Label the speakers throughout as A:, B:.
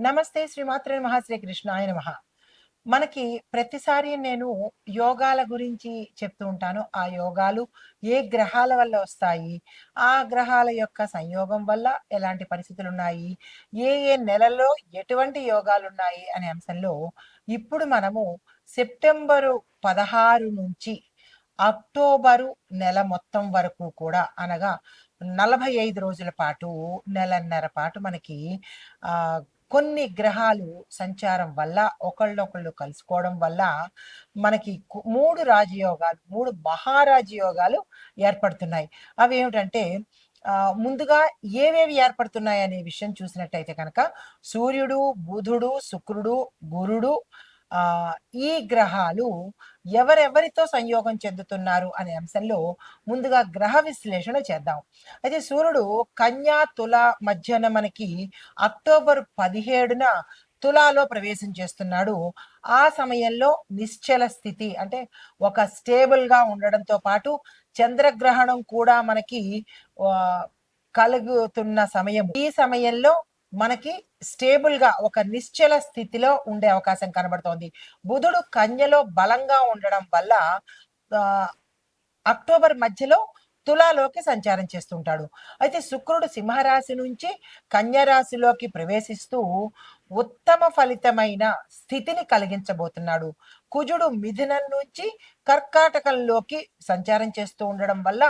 A: నమస్తే శ్రీమాత్రే మహా శ్రీకృష్ణాయ నమః. మనకి ప్రతిసారి నేను యోగాల గురించి చెప్తూ ఉంటాను. ఆ యోగాలు ఏ గ్రహాల వల్ల వస్తాయి? ఆ గ్రహాల యొక్క సంయోగం వల్ల ఎలాంటి పరిస్థితులు ఉన్నాయి ఏ ఏ నెలలో ఎటువంటి యోగాలు ఉన్నాయి అనే అంశంలో ఇప్పుడు మనము సెప్టెంబరు పదహారు నుంచి అక్టోబరు నెల మొత్తం వరకు కూడా అనగా నలభై ఐదు రోజుల పాటు నెలన్నర పాటు మనకి ఆ కొన్ని గ్రహాలు సంచారం వల్ల ఒకళ్ళొకళ్ళు కలుసుకోవడం వల్ల మనకి మూడు రాజయోగాలు మూడు మహారాజయోగాలు ఏర్పడుతున్నాయి. అవి ఏమిటంటే ముందుగా ఏవేవి ఏర్పడుతున్నాయి అనే విషయం చూసినట్టయితే కనుక సూర్యుడు బుధుడు శుక్రుడు గురుడు ఈ గ్రహాలు ఎవరెవరితో సంయోగం చెందుతున్నారు అనే అంశంలో ముందుగా గ్రహ విశ్లేషణ చేద్దాం. అయితే సూర్యుడు కన్యా తుల మధ్యన మనకి అక్టోబర్ పదిహేడున తులాలో ప్రవేశం చేస్తున్నాడు. ఆ సమయంలో నిశ్చల స్థితి అంటే ఒక స్టేబుల్గా ఉండడంతో పాటు చంద్రగ్రహణం కూడా మనకి కలుగుతున్న సమయం ఈ సమయంలో మనకి స్టేబుల్గా ఒక నిశ్చల స్థితిలో ఉండే అవకాశం కనబడుతోంది. బుధుడు కన్యలో బలంగా ఉండడం వల్ల అక్టోబర్ మధ్యలో తులాలోకి సంచారం చేస్తుంటాడు. అయితే శుక్రుడు సింహరాశి నుంచి కన్యరాశిలోకి ప్రవేశిస్తూ ఉత్తమ ఫలితమైన స్థితిని కలిగించబోతున్నాడు. కుజుడు మిథునం నుంచి కర్కాటకంలోకి సంచారం చేస్తూ ఉండడం వల్ల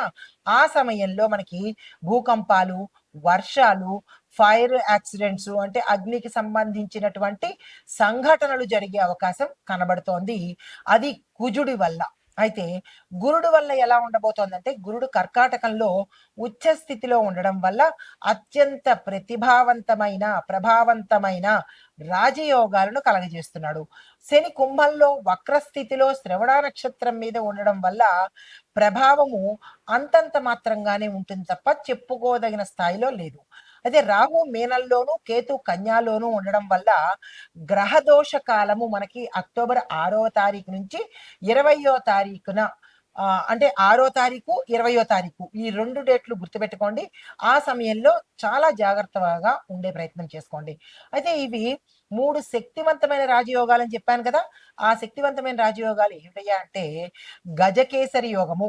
A: ఆ సమయంలో మనకి భూకంపాలు వర్షాలు ఫైర్ యాక్సిడెంట్స్ అంటే అగ్నికి సంబంధించినటువంటి సంఘటనలు జరిగే అవకాశం కనబడుతోంది. అది కుజుడి వల్ల. అయితే గురుడు వల్ల ఎలా ఉండబోతోందంటే గురుడు కర్కాటకంలో ఉచ్చ స్థితిలో ఉండడం వల్ల అత్యంత ప్రతిభావంతమైన ప్రభావంతమైన రాజయోగాలను కలగజేస్తున్నాడు. శని కుంభంలో వక్రస్థితిలో శ్రవణ నక్షత్రం మీద ఉండడం వల్ల ప్రభావము అంతంత మాత్రంగానే ఉంటుంది తప్ప చెప్పుకోదగిన స్థాయిలో లేదు. అయితే రాహు మీనల్లోను కేతు కన్యాలోను ఉండడం వల్ల గ్రహ దోష కాలము మనకి అక్టోబర్ ఆరవ తారీఖు నుంచి ఇరవయో తారీఖున అంటే ఆరో తారీఖు ఇరవయో తారీఖు ఈ రెండు డేట్లు గుర్తుపెట్టుకోండి. ఆ సమయంలో చాలా జాగ్రత్తగా ఉండే ప్రయత్నం చేసుకోండి. అయితే ఇవి మూడు శక్తివంతమైన రాజయోగాలు అని చెప్పాను కదా. ఆ శక్తివంతమైన రాజయోగాలు ఏమిటయ్యా అంటే గజకేసరి యోగము.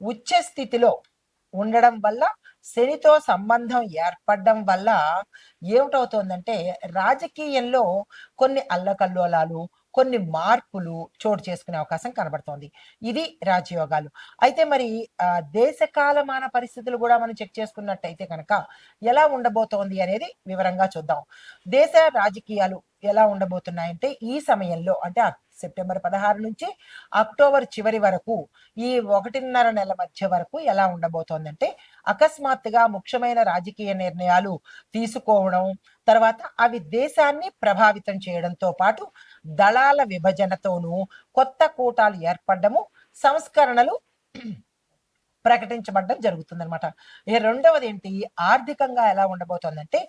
A: ఉచ్చ స్థితిలో ఉండడం వల్ల శనితో సంబంధం ఏర్పడడం వల్ల ఏమిటవుతోందంటే రాజకీయంలో కొన్ని అల్లకల్లోలాలు కొన్ని మార్పులు చోటు చేసుకునే అవకాశం కనబడుతోంది. ఇది రాజయోగాలు. అయితే మరి ఆ, దేశకాలమాన పరిస్థితులు కూడా మనం చెక్ చేసుకున్నట్టయితే కనుక ఎలా ఉండబోతోంది అనేది వివరంగా చూద్దాం. దేశ రాజకీయాలు ఎలా ఉండబోతున్నాయంటే ఈ సమయంలో అంటే సెప్టెంబర్ పదహారు నుంచి అక్టోబర్ చివరి వరకు ఈ ఒకటిన్నర నెల మధ్య వరకు ఎలా ఉండబోతోందంటే అకస్మాత్తుగా ముఖ్యమైన రాజకీయ నిర్ణయాలు తీసుకోవడం తర్వాత అవి దేశాన్ని ప్రభావితం చేయడంతో పాటు దళాల విభజనతోనూ కొత్త కూటాలు ఏర్పడము సంస్కరణలు ప్రకటించబడడం జరుగుతుందన్నమాట. ఈ రెండవది ఏంటి? ఆర్థికంగా ఎలా ఉండబోతోందంటే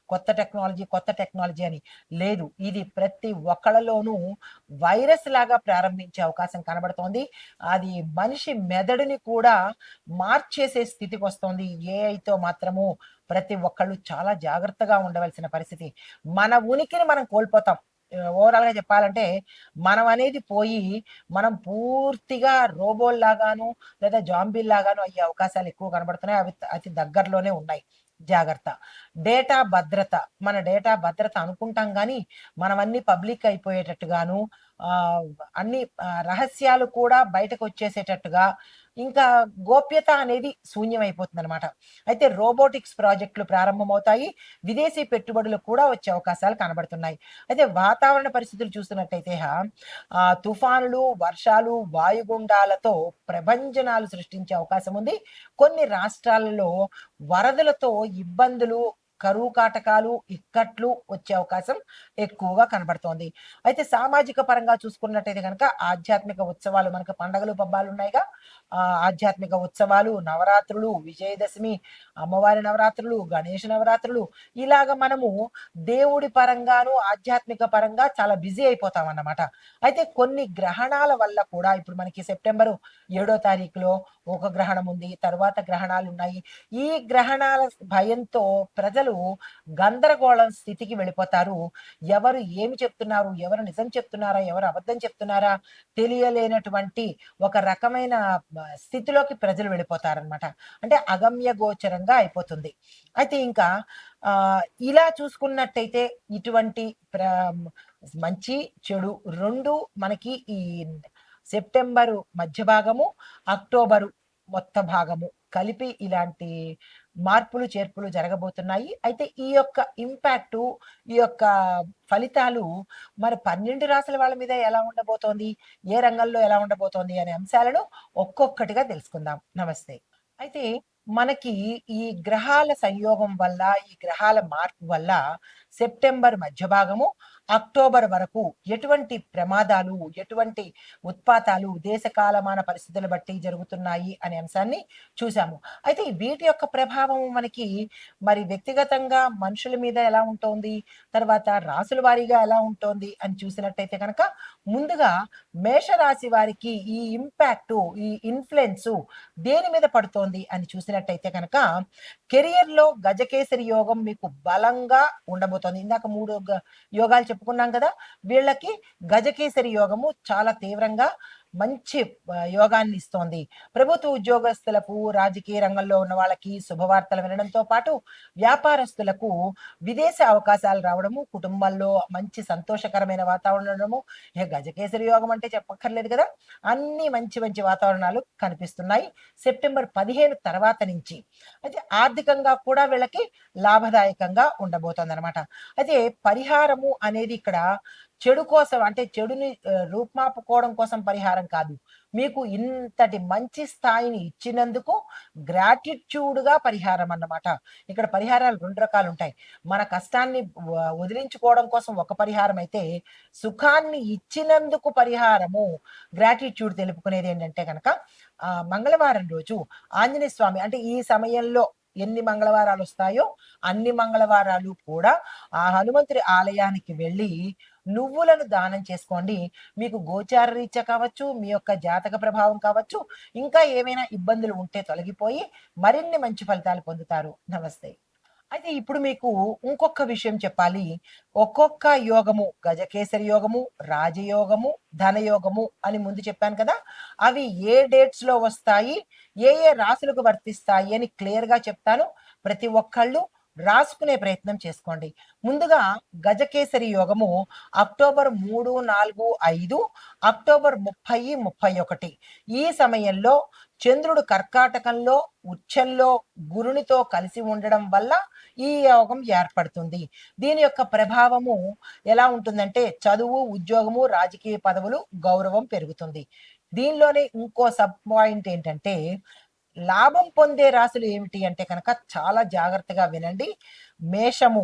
A: కొత్త టెక్నాలజీ కొత్త టెక్నాలజీ అని లేదు. ఇది ప్రతి ఒక్కళ్ళలోనూ వైరస్ లాగా ప్రారంభించే అవకాశం కనబడుతోంది. అది మనిషి మెదడుని కూడా మార్చేసే స్థితికి వస్తుంది. ఏఐతో మాత్రము ప్రతి ఒక్కళ్ళు చాలా జాగ్రత్తగా ఉండవలసిన పరిస్థితి. మన ఉనికిని మనం కోల్పోతాం. ఓవరాల్గా చెప్పాలంటే మనం అనేది పోయి మనం పూర్తిగా రోబోల్ లాగాను లేదా జాంబిల్ లాగాను అయ్యే అవకాశాలు ఎక్కువ కనబడుతున్నాయి. అవి అతి దగ్గరలోనే ఉన్నాయి. జాగ్రత్త. డేటా భద్రత. మన డేటా భద్రత అనుకుంటాం కానీ మనమన్నీ పబ్లిక్ అయిపోయేటట్టుగాను అన్ని రహస్యాలు కూడా బయటకు వచ్చేసేటట్టుగా ఇంకా గోప్యత అనేది శూన్యమైపోతుంది అనమాట అయితే రోబోటిక్స్ ప్రాజెక్టులు ప్రారంభమవుతాయి. విదేశీ పెట్టుబడులు కూడా వచ్చే అవకాశాలు కనబడుతున్నాయి. అయితే వాతావరణ పరిస్థితులు చూస్తున్నట్టయితే తుఫానులు వర్షాలు వాయుగుండాలతో ప్రభంజనాలు సృష్టించే అవకాశం ఉంది. కొన్ని రాష్ట్రాలలో వరదలతో ఇబ్బందులు కరువు కాటకాలు ఇక్కట్లు వచ్చే అవకాశం ఎక్కువగా కనబడుతోంది. అయితే సామాజిక పరంగా చూసుకున్నట్టయితే కనుక ఆధ్యాత్మిక ఉత్సవాలు మనకు పండగలు పబ్బాలు ఉన్నాయిగా. ఆధ్యాత్మిక ఉత్సవాలు నవరాత్రులు విజయదశమి అమ్మవారి నవరాత్రులు గణేష నవరాత్రులు ఇలాగ మనము దేవుడి పరంగాను ఆధ్యాత్మిక పరంగా చాలా బిజీ అయిపోతాం అన్నమాట అయితే కొన్ని గ్రహణాల వల్ల కూడా ఇప్పుడు మనకి సెప్టెంబరు ఏడో తారీఖులో ఒక గ్రహణం ఉంది తర్వాత గ్రహణాలు ఉన్నాయి. ఈ గ్రహణాల భయంతో ప్రజలు గందరగోళం స్థితికి వెళ్ళిపోతారు. ఎవరు ఏమి చెప్తున్నారు ఎవరు నిజం చెప్తున్నారా ఎవరు అబద్ధం చెప్తున్నారా తెలియలేనటువంటి ఒక రకమైన స్థితిలోకి ప్రజలు వెళ్ళిపోతారనమాట అంటే అగమ్య గోచరంగా అయిపోతుంది. అయితే ఇంకా ఇలా చూసుకున్నట్టయితే ఇటువంటి ప్ర మంచి చెడు రెండు మనకి ఈ సెప్టెంబరు మధ్య భాగము అక్టోబరు మొత్త భాగము కలిపి ఇలాంటి మార్పులు చేర్పులు జరగబోతున్నాయి. అయితే ఈ యొక్క ఇంపాక్ట్ ఈ యొక్క ఫలితాలు మరి పన్నెండు రాసుల వాళ్ళ మీద ఎలా ఉండబోతోంది? ఏ రంగంలో ఎలా ఉండబోతోంది అనే అంశాలను ఒక్కొక్కటిగా తెలుసుకుందాం. నమస్తే. అయితే మనకి ఈ గ్రహాల సంయోగం వల్ల ఈ గ్రహాల మార్పు వల్ల సెప్టెంబర్ మధ్య భాగము అక్టోబర్ వరకు ఎటువంటి ప్రమాదాలు ఎటువంటి ఉత్పాతాలు దేశ కాలమాన పరిస్థితులు బట్టి జరుగుతున్నాయి అనే అంశాన్ని చూసాము అయితే వీటి యొక్క ప్రభావం మనకి మరి వ్యక్తిగతంగా మనుషుల మీద ఎలా ఉంటుంది? తర్వాత రాసుల వారీగా ఎలా ఉంటుంది? అని చూసినట్టయితే కనుక ముందుగా మేషరాశి వారికి ఈ ఇంపాక్ట్ ఈ ఇన్ఫ్లుయెన్స్ దేని మీద పడుతోంది అని చూసినట్టయితే కనుక కెరియర్లో గజకేసరి యోగం మీకు బలంగా ఉండబోతోంది. ఇందాక మూడు యోగాలు చెప్పుకున్నాం కదా వీళ్ళకి గజకేసరి యోగము చాలా తీవ్రంగా మంచి యోగాన్ని ఇస్తోంది. ప్రభుత్వ ఉద్యోగస్తులకు రాజకీయ రంగంలో ఉన్న వాళ్ళకి శుభవార్తలు వినడంతో పాటు వ్యాపారస్తులకు విదేశ అవకాశాలు రావడము కుటుంబాల్లో మంచి సంతోషకరమైన వాతావరణం ఉండడము ఇక గజకేసరి యోగం అంటే చెప్పక్కర్లేదు కదా. అన్ని మంచి మంచి వాతావరణాలు కనిపిస్తున్నాయి. సెప్టెంబర్ పదిహేను తర్వాత నుంచి. అయితే ఆర్థికంగా కూడా వీళ్ళకి లాభదాయకంగా ఉండబోతోంది అనమాట అయితే పరిహారము అనేది ఇక్కడ చెడు కోసం అంటే చెడుని రూపుమాపుకోవడం కోసం పరిహారం కాదు. మీకు ఇంతటి మంచి స్థాయిని ఇచ్చినందుకు గ్రాటిట్యూడ్గా పరిహారం అన్నమాట. ఇక్కడ పరిహారాలు రెండు రకాలు ఉంటాయి. మన కష్టాన్ని వ- వదిలించుకోవడం కోసం ఒక పరిహారం అయితే సుఖాన్ని ఇచ్చినందుకు పరిహారము గ్రాటిట్యూడ్ తెలుపుకునేది ఏంటంటే కనుక మంగళవారం రోజు ఆంజనేయ స్వామి అంటే ఈ సమయంలో ఎన్ని మంగళవారాలు వస్తాయో అన్ని మంగళవారాలు కూడా ఆ హనుమంతుడి ఆలయానికి వెళ్ళి నువ్వులను దానం చేసుకోండి. మీకు గోచార రీత్యా కావచ్చు మీ యొక్క జాతక ప్రభావం కావచ్చు ఇంకా ఏమైనా ఇబ్బందులు ఉంటే తొలగిపోయి మరిన్ని మంచి ఫలితాలు పొందుతారు. నమస్తే. అయితే ఇప్పుడు మీకు ఇంకొక విషయం చెప్పాలి. ఒక్కొక్క యోగము గజకేసరి యోగము రాజయోగము ధనయోగము అని ముందు చెప్పాను కదా అవి ఏ డేట్స్లో వస్తాయి ఏ ఏ రాశులకు వర్తిస్తాయి అని క్లియర్గా చెప్తాను. ప్రతి ఒక్కళ్ళు రాసుకునే ప్రయత్నం చేసుకోండి. ముందుగా గజకేసరి యోగము అక్టోబర్ మూడు నాలుగు ఐదు అక్టోబర్ ముప్పై ముప్పై ఒకటి. ఈ సమయంలో చంద్రుడు కర్కాటకంలో ఉచ్చంలో గురునితో కలిసి ఉండడం వల్ల ఈ యోగం ఏర్పడుతుంది. దీని యొక్క ప్రభావము ఎలా ఉంటుందంటే చదువు ఉద్యోగము రాజకీయ పదవులు గౌరవం పెరుగుతుంది. దీనిలోనే ఇంకో సబ్ పాయింట్ ఏంటంటే లాభం పొందే రాశులు ఏమిటి అంటే కనుక చాలా జాగ్రత్తగా వినండి. మేషము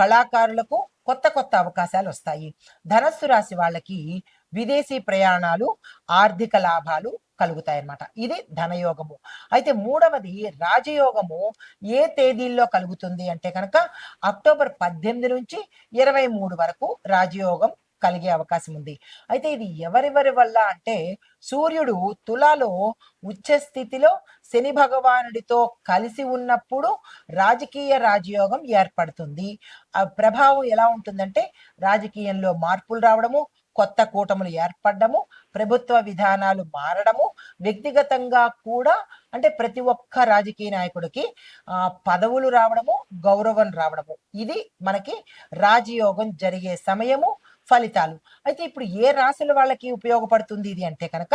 A: కళాకారులకు కొత్త కొత్త అవకాశాలు వస్తాయి. ధనస్సు రాశి వాళ్ళకి విదేశీ ప్రయాణాలు ఆర్థిక లాభాలు కలుగుతాయి అన్నమాట ఇది ధనయోగము. అయితే మూడవది రాజయోగము ఏ తేదీల్లో కలుగుతుంది అంటే కనుక అక్టోబర్ పద్దెనిమిది నుంచి ఇరవై మూడు వరకు రాజయోగం కలిగే అవకాశం ఉంది. అయితే ఇది ఎవరెవరి వల్ల అంటే సూర్యుడు తులాలో ఉచ్చ స్థితిలో శని భగవానుడితో కలిసి ఉన్నప్పుడు రాజకీయ రాజయోగం ఏర్పడుతుంది. ఆ ప్రభావం ఎలా ఉంటుందంటే రాజకీయంలో మార్పులు రావడము కొత్త కూటములు ఏర్పడము ప్రభుత్వ విధానాలు మారడము వ్యక్తిగతంగా కూడా అంటే ప్రతి ఒక్క రాజకీయ నాయకుడికి ఆ పదవులు రావడము గౌరవం రావడము. ఇది మనకి రాజయోగం జరిగే సమయము ఫలితాలు. అయితే ఇప్పుడు ఏ రాశుల వాళ్ళకి ఉపయోగపడుతుంది ఇది అంటే కనుక